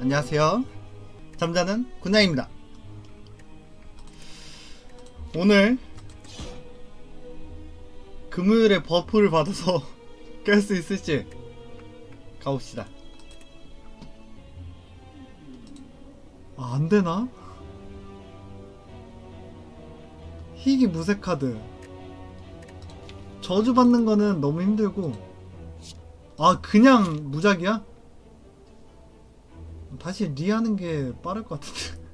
안녕하세요. 잠자는 군장입니다. 오늘 금요일에 버프를 받아서 깰 수 있을지 가봅시다. 아, 안 되나? 희귀 무색 카드. 저주 받는 거는 너무 힘들고. 아, 그냥 무작이야? 다시 리 하는 게 빠를 것 같은데.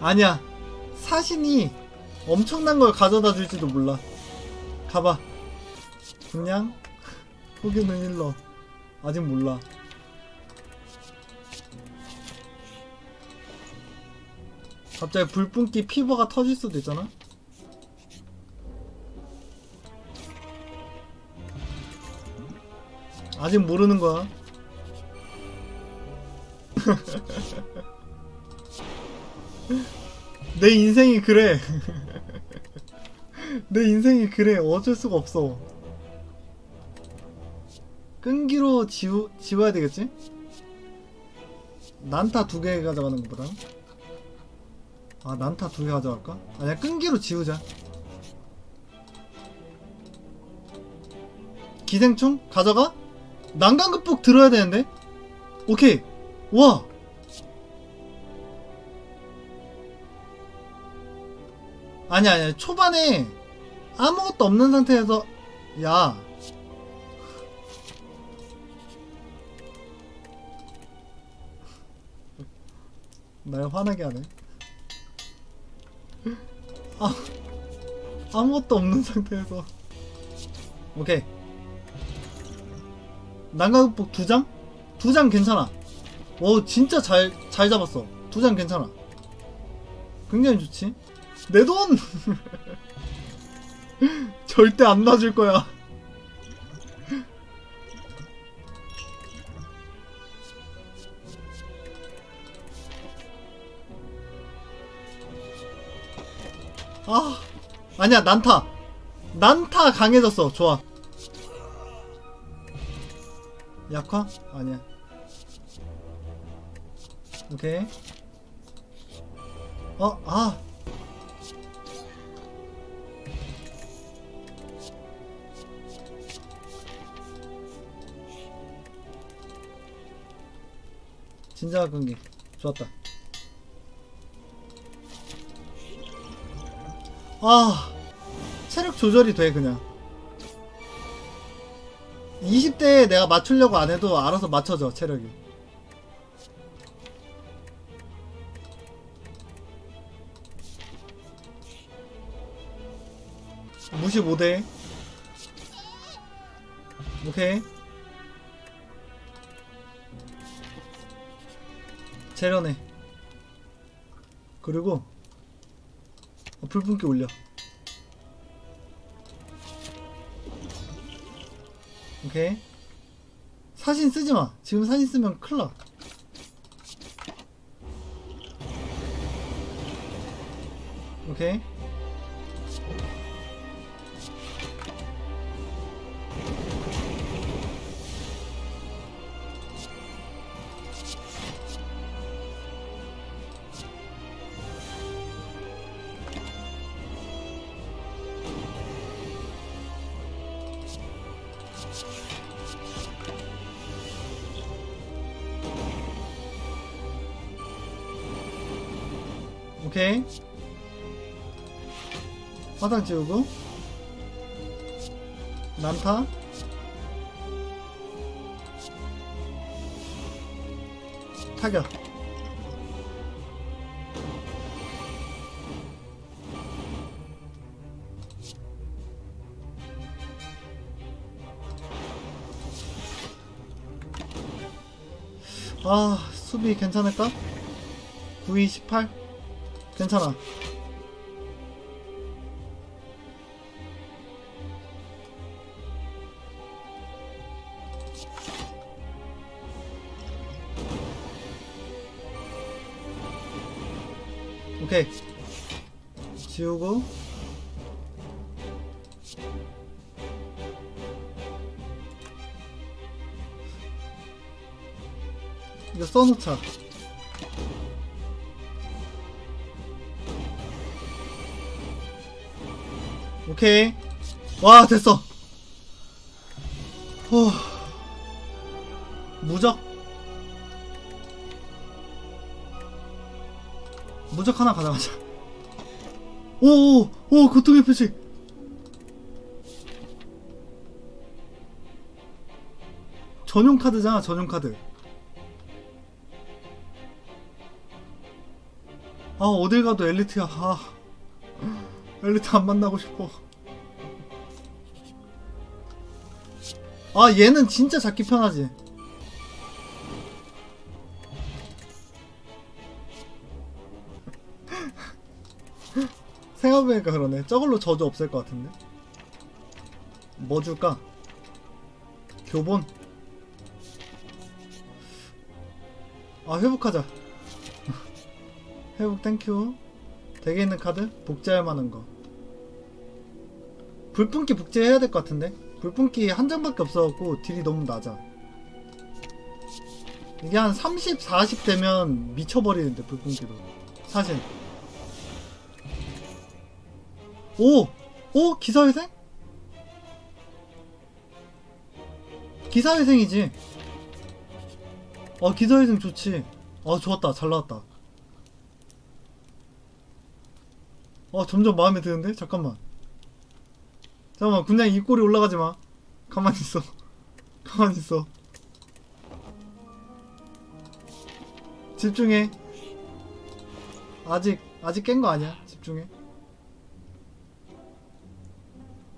아니야. 사신이 엄청난 걸 가져다 줄지도 몰라. 가봐. 그냥 포기는 일러. 아직 몰라. 갑자기 불뿜기 피버가 터질 수도 있잖아. 아직 모르는 거야. 내 인생이 그래. 내 인생이 그래. 어쩔 수가 없어. 끈기로 지우, 지워야 되겠지? 난타 두 개 가져가는 것보다. 아, 난타 두 개 가져갈까? 아니야, 끈기로 지우자. 기생충? 가져가? 난강극복 들어야 되는데? 오케이. 와! 아니, 아니, 초반에 아무것도 없는 상태에서, 야. 날 화나게 하네. 아, 아무것도 없는 상태에서. 오케이. 난가극복 두 장? 두 장 괜찮아. 오, 진짜 잘, 잘 잡았어. 두 장 괜찮아. 굉장히 좋지. 내 돈! 절대 안 놔줄 거야. 아, 아니야, 난타. 난타 강해졌어. 좋아. 약화? 아니야. 오케이. 어, 아. 진짜 끈기. 좋았다. 아. 체력 조절이 돼, 그냥. 20대에 내가 맞추려고 안 해도 알아서 맞춰져 체력이. 무시 못해 오케이. 재련해. 그리고 어, 불분기 올려 오케이. 사진 쓰지 마. 지금 사진 쓰면 큰일 나. 오케이. 오케이. 화상 지우고. 난타. 타격. 아, 수비 괜찮을까? 9 2 18? 괜찮아. 오케이. 지우고. 이거 써놓자. 오케이. 와, 됐어. 후. 무적. 무적 하나 가져가자. 오, 오, 오, 고통의 표시. 전용 카드잖아, 전용 카드. 아, 어딜 가도 엘리트야. 아, 엘리트 안 만나고 싶어. 아, 얘는 진짜 잡기 편하지. 생각해보니까 그러네. 저걸로 저주 없앨 것 같은데. 뭐 줄까? 교본. 아, 회복하자. 회복 땡큐. 덱에 있는 카드? 복제할 만한 거. 불품기 복제해야 될 것 같은데? 불품기 한 장밖에 없어갖고 딜이 너무 낮아. 이게 한 30, 40 되면 미쳐버리는데, 불품기도. 사실. 오! 오! 기사회생? 기사회생이지. 어, 기사회생 좋지. 어, 좋았다. 잘 나왔다. 어, 점점 마음에 드는데? 잠깐만. 잠깐만, 그냥 이 꼴이 올라가지 마. 가만히 있어. 가만히 있어. 집중해. 아직, 아직 깬 거 아니야. 집중해.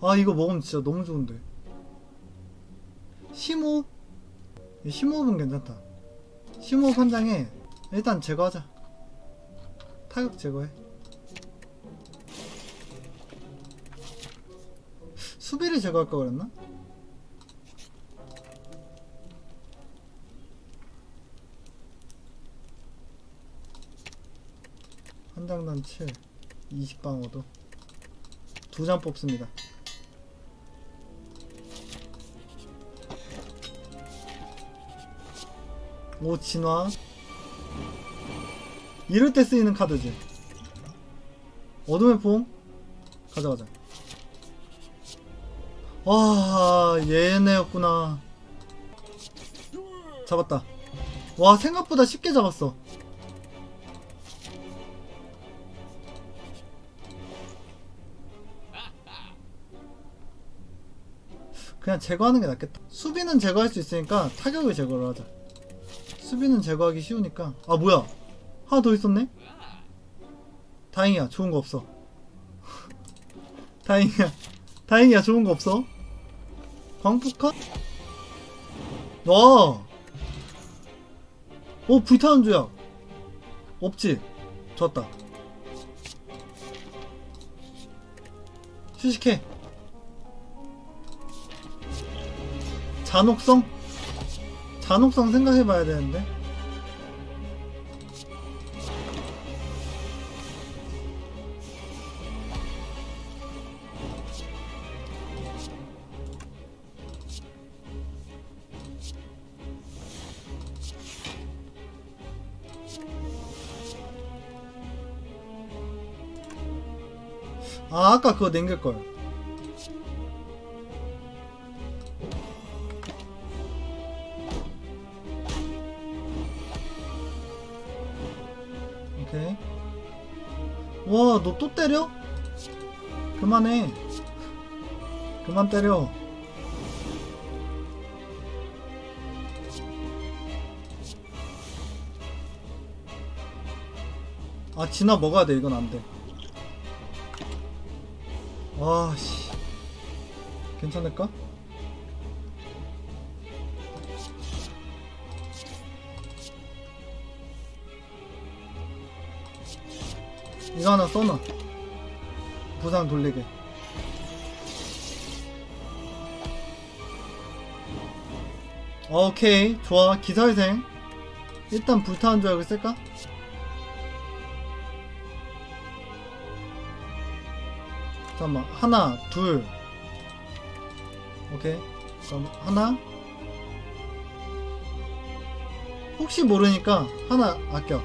아, 이거 먹으면 진짜 너무 좋은데. 심호흡? 이 심호흡은 괜찮다. 심호흡 한 장에 일단 제거하자. 타격 제거해. 수비를 제거할까 그랬나? 한 장당 7 20방어도. 두 장 뽑습니다. 오 진화 이럴 때 쓰이는 카드지. 어둠의 폼 가져가자 와 얘네였구나. 잡았다. 와 생각보다 쉽게 잡았어. 그냥 제거하는 게 낫겠다. 수비는 제거할 수 있으니까 타격을 제거를 하자. 수비는 제거하기 쉬우니까. 아 뭐야? 하나 더 있었네? 다행이야. 좋은 거 없어. 다행이야. 다행이야. 좋은 거 없어 광폭카 와 오, 불타는 주약. 없지? 좋았다. 휴식해. 잔혹성? 잔혹성 생각해봐야 되는데. 아, 아까 그거 남길걸. 오케이. 와, 너 또 때려? 그만해. 그만 때려. 아, 진화 먹어야 돼. 이건 안 돼. 와, 씨. 괜찮을까? 이거 하나 써놔. 부상 돌리게. 오케이. 좋아. 기사회생. 일단 불타는 조약을 쓸까? 잠깐만. 하나 둘. 오케이. 그럼 하나. 혹시 모르니까 하나 아껴.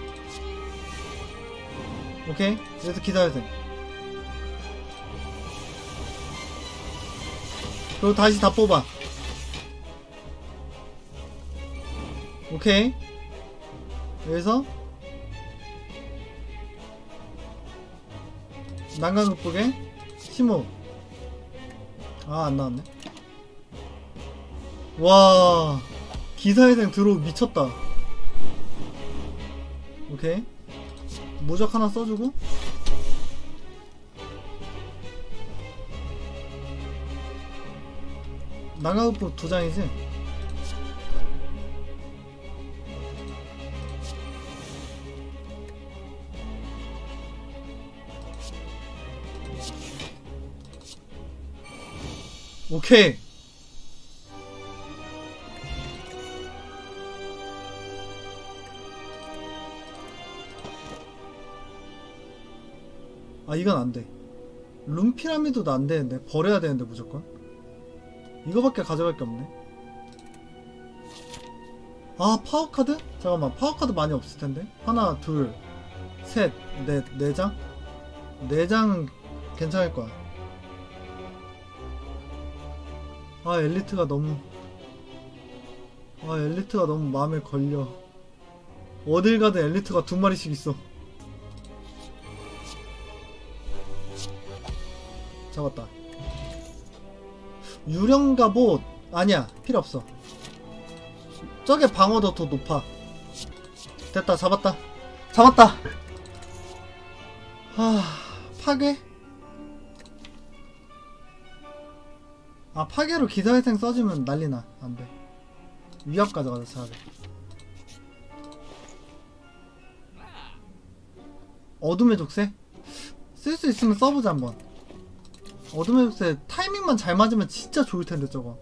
오케이. 그래서 기다려야 그리고 다시 다 뽑아. 오케이. 여기서 난간 극복에 심호 아안 나왔네. 와 기사회생 들어 미쳤다. 오케이. 무적 하나 써주고. 난간극복 두 장이지 오케이. 아 이건 안 돼. 룸 피라미드도 안 되는데 버려야 되는데 무조건. 이거밖에 가져갈 게 없네. 아 파워 카드? 잠깐만 파워 카드 많이 없을 텐데. 하나 둘 셋 넷 네 장? 네 장은 괜찮을 거야 아 엘리트가 너무 아 엘리트가 너무 마음에 걸려. 어딜 가든 엘리트가 두 마리씩 있어. 잡았다. 유령 갑옷 아니야 필요 없어. 저게 방어도 더 높아. 됐다 잡았다. 잡았다. 아 파괴 아 파괴로 기사회생 써주면 난리나. 안돼. 위협 가져가자 차라리. 어둠의 족쇄? 쓸 수 있으면 써보자 한번. 어둠의 족쇄 타이밍만 잘 맞으면 진짜 좋을 텐데 저거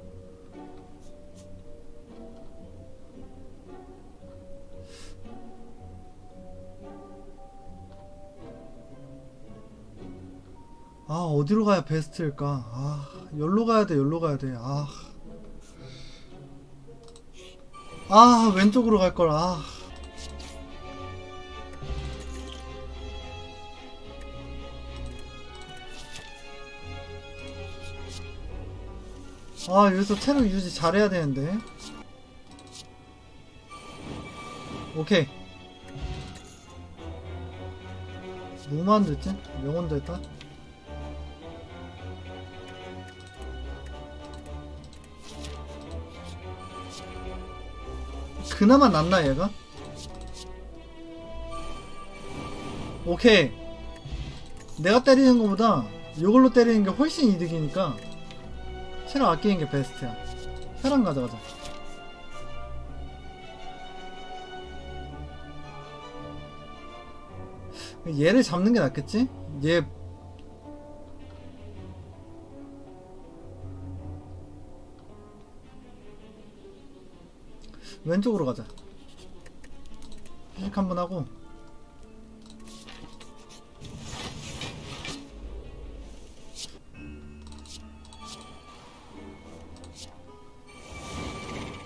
어디로 가야 베스트일까? 아 열로 가야 돼 열로 가야 돼 아. 아 왼쪽으로 갈 걸 아. 아 여기서 체력 유지 잘해야 되는데. 오케이. 뭐만 됐지? 명언 됐다 그나마 낫나 얘가? 오케이 내가 때리는 것보다 이걸로 때리는 게 훨씬 이득이니까 체력 아끼는 게 베스트야 혈안 가져가자 얘를 잡는 게 낫겠지? 얘 왼쪽으로 가자. 휴식 한번 하고.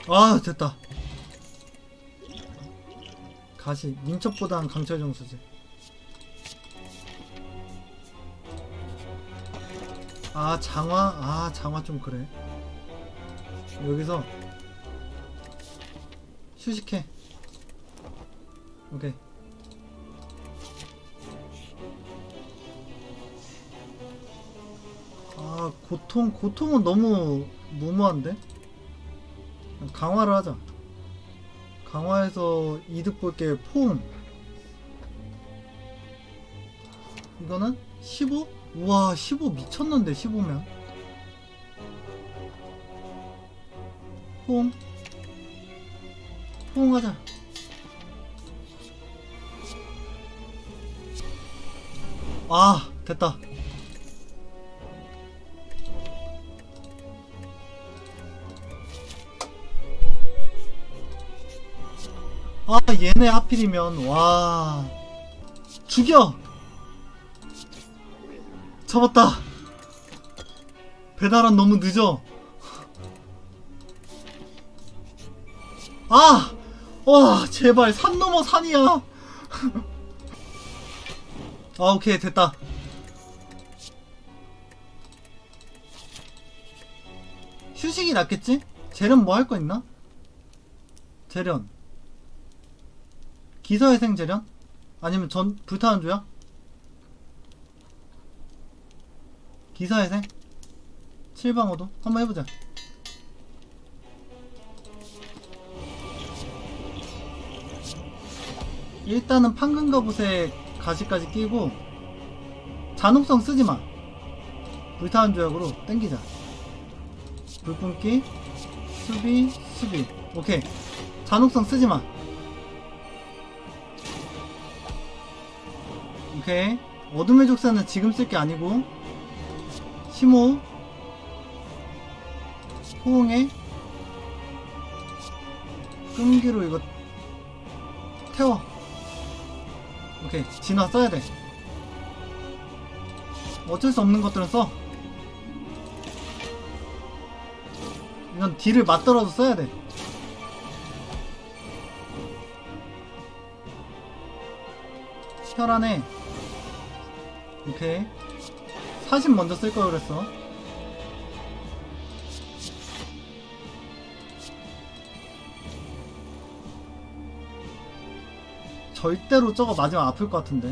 아 됐다. 가시 민첩보단 강철 정수지. 아 장화? 아 장화 좀 그래. 여기서 휴식해. 오케이. 아 고통 고통은 너무 무모한데? 강화를 하자. 강화해서 이득 볼게 포음 이거는 15? 우와 15 미쳤는데 15면. 포 옹 포옹하자. 아 됐다. 아 얘네 하필이면 와. 죽여! 잡았다. 배달은 너무 늦어. 아! 와 제발 산 넘어 산이야 아 오케이 됐다 휴식이 낫겠지? 재련 뭐 할 거 있나? 재련 기사회생 재련? 아니면 전 불타는 조약? 기사회생? 7방어도? 한번 해보자 일단은 판금 갑옷에 가시까지 끼고 잔혹성 쓰지마. 불타는 조약으로 땡기자. 불뿜기 수비 수비. 오케이. 잔혹성 쓰지마. 오케이. 어둠의 족사는 지금 쓸 게 아니고 심호 호응해. 끈기로 이거 태워 오케이 진화 써야 돼. 어쩔 수 없는 것들은 써. 이건 딜을 맞더라도 써야 돼. 혈안에 오케이. 40 먼저 쓸 걸 그랬어 절대로 저거 맞으면 아플 것 같은데.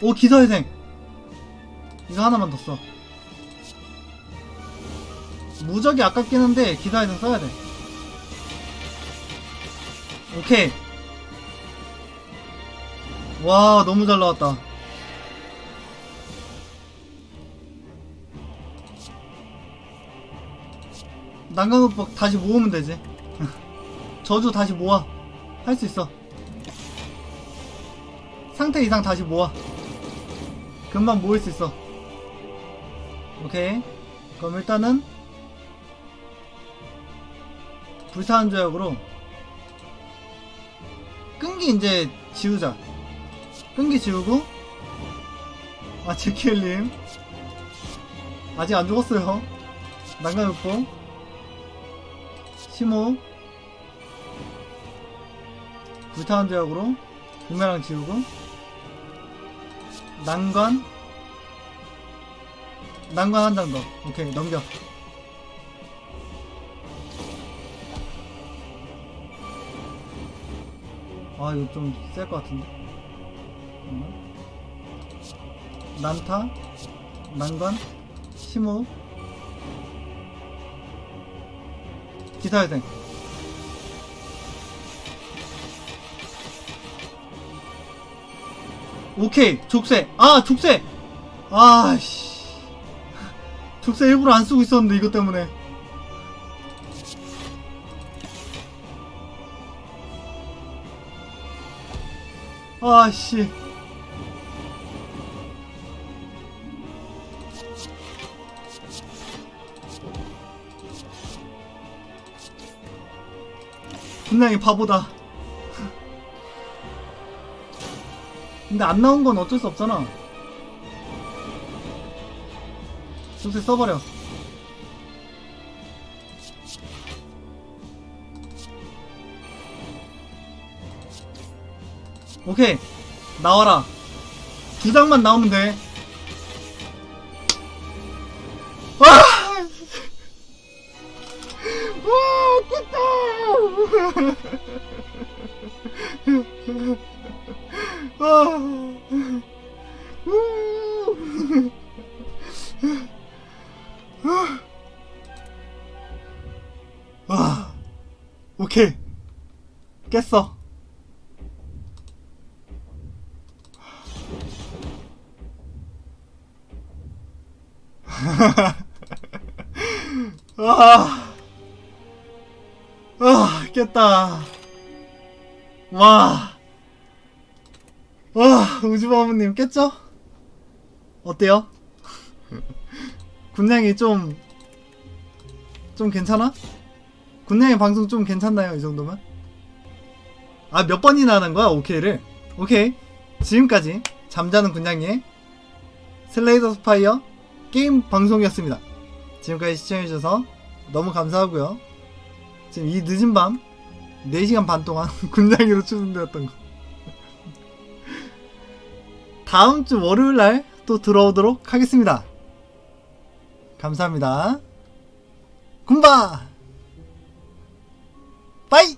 오 기사회생. 이거 하나만 더 써. 무적이 아깝긴 한데 기사회생 써야 돼. 오케이. 와 너무 잘 나왔다 난강극복 다시 모으면 되지. 저주 다시 모아. 할 수 있어. 상태 이상 다시 모아. 금방 모을 수 있어. 오케이. 그럼 일단은 불타는 조약으로 끈기 이제 지우자. 끈기 지우고. 아 지킬님. 아직 안 죽었어요. 난강극복 심호 불타는 조약으로 부메랑 지우고 난관. 난관 한 장 더 오케이 넘겨. 아 이거 좀 셀 것 같은데. 난타. 난관. 심호 기사회생 오케이 족쇄. 아 족쇄. 아씨. 족쇄 일부러 안 쓰고 있었는데 이것 때문에. 아씨 분명히 바보다 근데 안 나온 건 어쩔 수 없잖아. 족쇄 써버려. 오케이. 나와라. 두 장만 나오면 돼. 유튜버님 깼죠? 어때요? 군냥이 좀, 좀 괜찮아? 군냥이 방송 좀 괜찮나요? 이 정도면? 아, 몇 번이나 하는 거야? 오케이를. 오케이. 지금까지 잠자는 군냥이의 슬레이더 스파이어 게임 방송이었습니다. 지금까지 시청해주셔서 너무 감사하고요. 지금 이 늦은 밤 4시간 반 동안 군장이로 추천되었던 거. 다음 주 월요일 날 또 들어오도록 하겠습니다. 감사합니다. 굼바! 빠이!